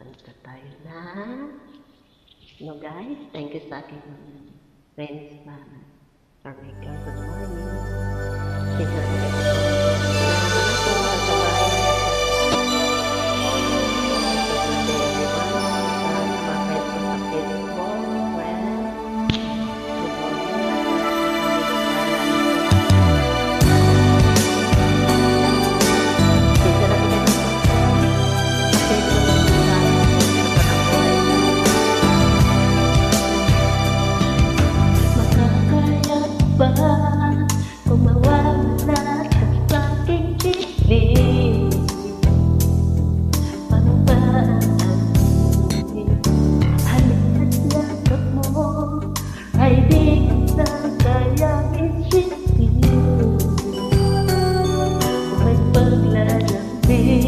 Punta tayo na. No guys, thank you sa aking friends, mama. Or my God, good morning. Thank you.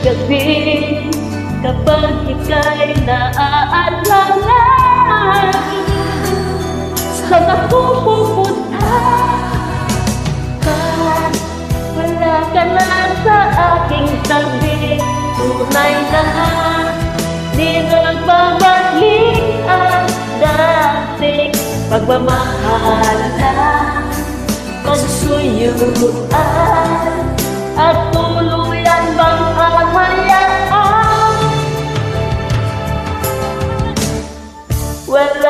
gabi kapag ika'y naaalala Saan ako pupunta? Kahit wala ka na sa aking tabi Tunay na pagmamahalan Kasusuyuan At tuluyan bang kalayaan Wala